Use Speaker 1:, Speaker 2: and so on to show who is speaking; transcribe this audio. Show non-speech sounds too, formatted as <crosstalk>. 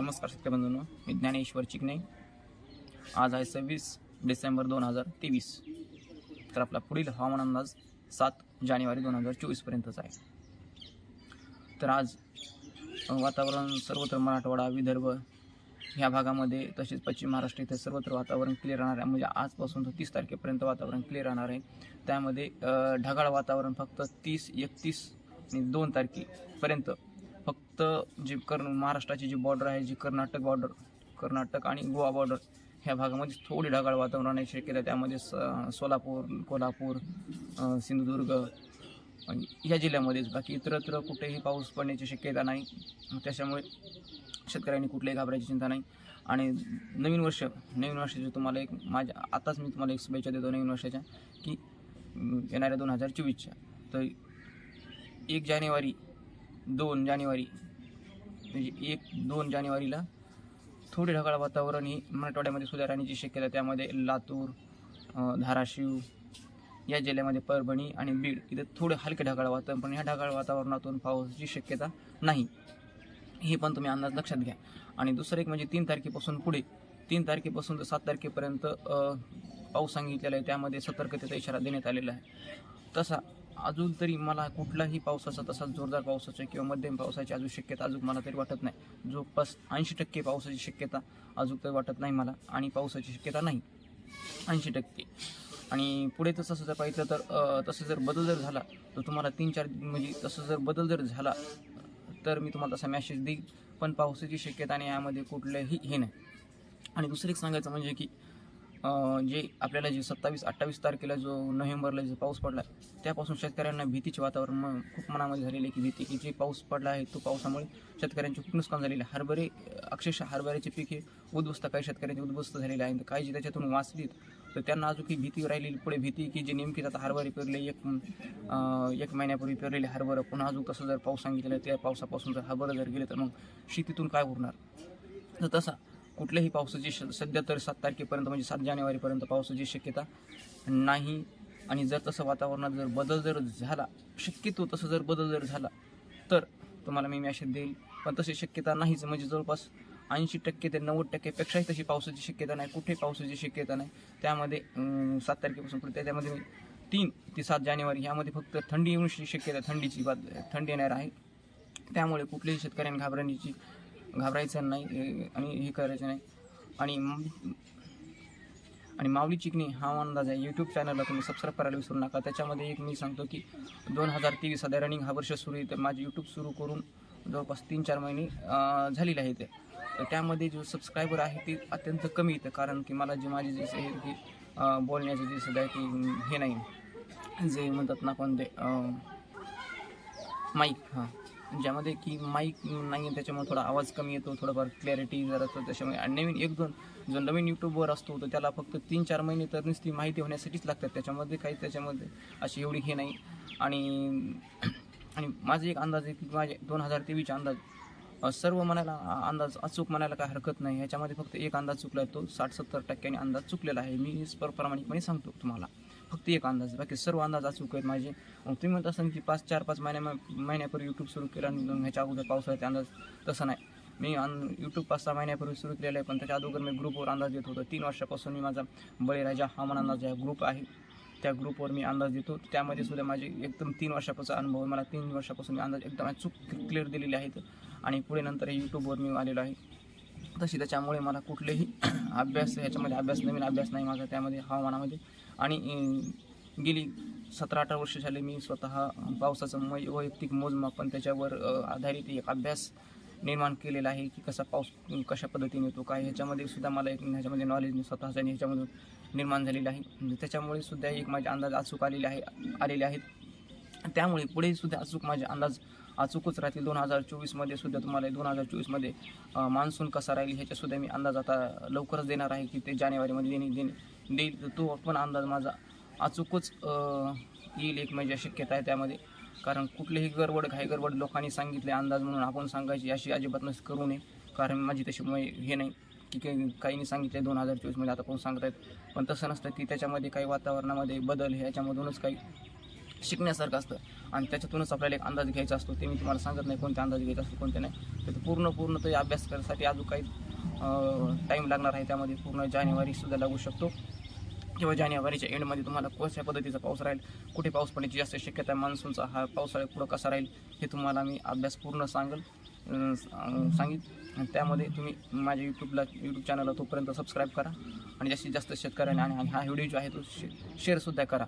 Speaker 1: नमस्कार शेतकरी बंधूंनो मी ज्ञानेश्वर चिकणे आज आहे सव्वीस डिसेंबर दोन हजार तेवीस. तर आपला पुढील हवामान अंदाज सात जानेवारी दोन हजार चोवीसपर्यंतचा आहे. तर आज वातावरण सर्वत्र मराठवाडा विदर्भ ह्या भागामध्ये तसेच पश्चिम महाराष्ट्र इथे सर्वत्र वातावरण क्लिअर राहणार आहे. म्हणजे आजपासून तर तीस तारखेपर्यंत वातावरण क्लिअर राहणार आहे. त्यामध्ये ढगाळ वातावरण फक्त तीस एकतीस आणि दोन तारखेपर्यंत फक्त जी कर्न महाराष्ट्राची जी बॉर्डर आहे जी कर्नाटक बॉर्डर कर्नाटक आणि गोवा बॉर्डर ह्या भागामध्ये थोडी ढगाळ वातावरण राहण्याची शक्यता त्यामध्ये स सोलापूर कोल्हापूर सिंधुदुर्ग आणि या जिल्ह्यामध्येच. बाकी इतरत्र कुठेही पाऊस पडण्याची शक्यता नाही. त्याच्यामुळे शेतकऱ्यांनी कुठल्याही घाबरायची चिंता नाही. आणि नवीन वर्ष नवीन वर्षाचे तुम्हाला एक माझ्या आताच मी तुम्हाला एक शुभेच्छा देतो नवीन वर्षाच्या की येणाऱ्या दोन हजार चोवीसच्या. तर एक जानेवारी दोन जानेवारी म्हणजे एक दोन जानेवारीला थोडे ढगाळ वातावरण ही मराठवाड्यामध्ये सुधारण्याची शक्यता त्यामध्ये लातूर धाराशिव या जिल्ह्यामध्ये परभणी आणि बीड इथं थोडे हलके ढगाळ वातावरण. पण ह्या ढगाळ वातावरणातून पावसाची शक्यता नाही. हे पण तुम्ही अंदाज लक्षात घ्या. आणि दुसरं एक म्हणजे तीन तारखेपासून पुढे. तीन तारखेपासून तर सात तारखेपर्यंत पाऊस सांगितलेला आहे. त्यामध्ये सतर्कतेचा इशारा देण्यात आलेला आहे. तसा अजून तरी मला कुठलाही पावसाचा तसा जोरदार पावसाचा किंवा मध्यम पावसाची अजून शक्यता अजून मला तरी वाटत नाही. जवळपास ऐंशी टक्के पावसाची शक्यता अजून तरी वाटत नाही मला आणि पावसाची शक्यता नाही. ऐंशी टक्के. आणि पुढे तसं जर पाहिलं तर तसं जर बदल जर झाला तर तुम्हाला तीन चार म्हणजे तसं जर बदल जर झाला तर मी तुम्हाला तसा मॅसेज देईल पण पावसाची शक्यता आणि यामध्ये कुठलंही हे नाही. आणि दुसरं एक सांगायचं म्हणजे की जे आपल्याला जे सत्तावीस अठ्ठावीस तारखेला जो नोव्हेंबरला जो पाऊस पडला त्यापासून शेतकऱ्यांना भीतीचे वातावरण खूप मनामध्ये झालेले आहे की भीती की जे पाऊस पडला आहे तो पावसामुळे शेतकऱ्यांचे खूप नुकसान झालेले आहे. हरभरे अक्षरशः हरभऱ्याचे पीक हे उद्ध्वस्त काही शेतकऱ्यांचे उद्ध्वस्त झालेले आहे. काही जे त्याच्यातून वाचलीत तर त्यांना अजून की भीती राहिलेली पुढे भीती की जे नेमकी आता हरभरे पेरले एक एक महिन्यापूर्वी पेरलेले हरभरं पुन्हा अजून कसं जर पाऊस सांगितलं त्या पावसापासून जर हरभरं जर गेले तर मग शेतीतून काय उरणार? तर तसा कुठल्याही पावसाची श सध्या तर सात तारखेपर्यंत म्हणजे सात जानेवारीपर्यंत पावसाची शक्यता नाही. आणि जर तसं वातावरणात जर बदल जर झाला शक्यतो तसं जर बदल जर झाला तर तुम्हाला मी मॅसेज देईल. पण तशी शक्यता नाहीच. म्हणजे जवळपास ऐंशी टक्के ते नव्वद टक्केपेक्षाही तशी पावसाची शक्यता नाही. कुठेही पावसाची शक्यता नाही. त्यामध्ये सात तारखेपासून पुढे त्याच्यामध्ये मी तीन ते सात जानेवारी ह्यामध्ये फक्त थंडी येऊन शक्यता थंडीची बात थंडी येणार आहे. त्यामुळे कुठल्याही शेतकऱ्यांनी घाबरण्याची घाबरायचं नाही आणि हे करायचं नाही. आणि आणि माऊली चिकणी हा अंदाज आहे. यूट्यूब चॅनलला तुम्ही सबस्क्राईब करायला विसरू नका. त्याच्यामध्ये एक मी सांगतो की दोन हजार तेवीस सध्या रनिंग हा वर्ष सुरू आहे. तर माझे यूट्यूब सुरू करून जवळपास तीन चार महिने झालेले आहे ते तर त्यामध्ये जो सबस्क्रायबर आहे ते अत्यंत कमी येतं कारण की मला जे माझे जे आहे की बोलण्याचे जे सध्या की हे नाही. जे म्हणतात ना आपण ते माईक हां. ज्यामध्ये की माईक नाही आहे त्याच्यामुळे थोडा आवाज कमी येतो थोडंफार क्लॅरिटी जरा तर त्याच्यामुळे आणि नवीन एक दोन जो नवीन यूट्यूबवर असतो तर त्याला फक्त तीन चार महिने तर नुसती माहिती होण्यासाठीच लागतात. त्याच्यामध्ये काही त्याच्यामध्ये अशी एवढी हे नाही. आणि आणि माझं एक अंदाज आहे की माझे दोन हजार तेवीसचे अंदाज सर्व म्हणायला अंदाज अचूक म्हणायला काय हरकत नाही. ह्याच्यामध्ये फक्त एक अंदाज चुकला आहे तो साठ सत्तर टक्क्यांनी अंदाज चुकलेला आहे. मी स्पर प्रामाणिकपणे सांगतो तुम्हाला. फक्त एक अंदाज बाकी सर्व अंदाज अचूक आहेत माझे. तुम्ही म्हणत असाल की पाच चार पाच महिन्या महिन्यापूर्वी यूट्यूब सुरू केला आणि ह्याच्या अगोदर पावसाळ्याचे अंदाज तसं नाही. मी अन यूट्यूब पाच सहा महिन्यापूर्वी सुरू केलेलं आहे पण त्याच्या अगोदर मी ग्रुपवर अंदाज देत होतो. तीन वर्षापासून मी माझा बळीराजा हवामान अंदाज हा ग्रुप आहे. त्या ग्रुपवर मी अंदाज देतो. त्यामध्ये सुद्धा माझे एकदम तीन वर्षापासून अनुभव मला तीन वर्षापासून मी अंदाज एकदम अचूक क्लिअर दिलेले आहेत. आणि पुढे नंतर हे यूट्यूबवर मी आलेलो आहे. तशी. त्याच्यामुळे मला कुठलेही <clears throat> अभ्यास ह्याच्यामध्ये अभ्यास नवीन अभ्यास नाही माझा त्यामध्ये हवामानामध्ये आणि गेली सतरा अठरा वर्ष झाले मी स्वतः पावसाचं मै वैयक्तिक मोजमाप पण त्याच्यावर आधारित एक अभ्यास निर्माण केलेला आहे की कसा पाऊस कशा पद्धतीने येतो काय ह्याच्यामध्ये सुद्धा मला एक ह्याच्यामध्ये नॉलेज स्वतःच्या आणि ह्याच्यामधून निर्माण झालेलं आहे. म्हणजे त्याच्यामुळे सुद्धा एक माझे अंदाज अचूक आलेले आहे आलेले आहेत. त्यामुळे पुढे सुद्धा अचूक माझे अंदाज अचूकच राहतील. दोन हजार चोवीसमध्ये सुद्धा तुम्हाला दोन हजार चोवीसमध्ये मान्सून कसा राहील ह्याच्यासुद्धा मी अंदाज आता लवकरच देणार आहे की ते जानेवारीमध्ये देणे देणे देईल. तो पण अंदाज माझा अचूकच येईल एक म्हणजे शक्यता आहे त्यामध्ये. कारण कुठलीही गडबड घाई गडबड लोकांनी सांगितले अंदाज म्हणून आपण सांगायची अशी अजिबात नस करू नये. कारण माझी तशी मय- हे नाही की काही काहींनी सांगितले दोन हजार चोवीसमध्ये आता कोण सांगत आहेत पण तसं नसतं की त्याच्यामध्ये काही वातावरणामध्ये बदल हे याच्यामधूनच काही शिकण्यासारखं असतं. आणि त्याच्यातूनच आपल्याला एक अंदाज घ्यायचा असतो. ते मी तुम्हाला सांगत नाही कोणते अंदाज घ्यायचा असतो कोणते नाही. तर पूर्ण पूर्ण ते अभ्यास करण्यासाठी अजून काही टाईम लागणार आहे. त्यामध्ये पूर्ण जानेवारीसुद्धा लागू शकतो. किंवा जानेवारीच्या एंडमध्ये तुम्हाला कशा पद्धतीचा पाऊस राहील. कुठे पाऊस पडण्याची जास्त शक्यता आहे मान्सूनचा हा पावसाळ्या पुढं कसा राहील हे तुम्हाला मी अभ्यास पूर्ण सांगेल सांगेन. सांगित आणि त्यामध्ये तुम्ही माझ्या यूट्यूबला यूट्यूब चॅनलला तोपर्यंत सबस्क्राईब करा. आणि जास्तीत जास्त शेतकऱ्यांनी आणि आणि हा व्हिडिओ जो आहे तो शे शेअरसुद्धा करा.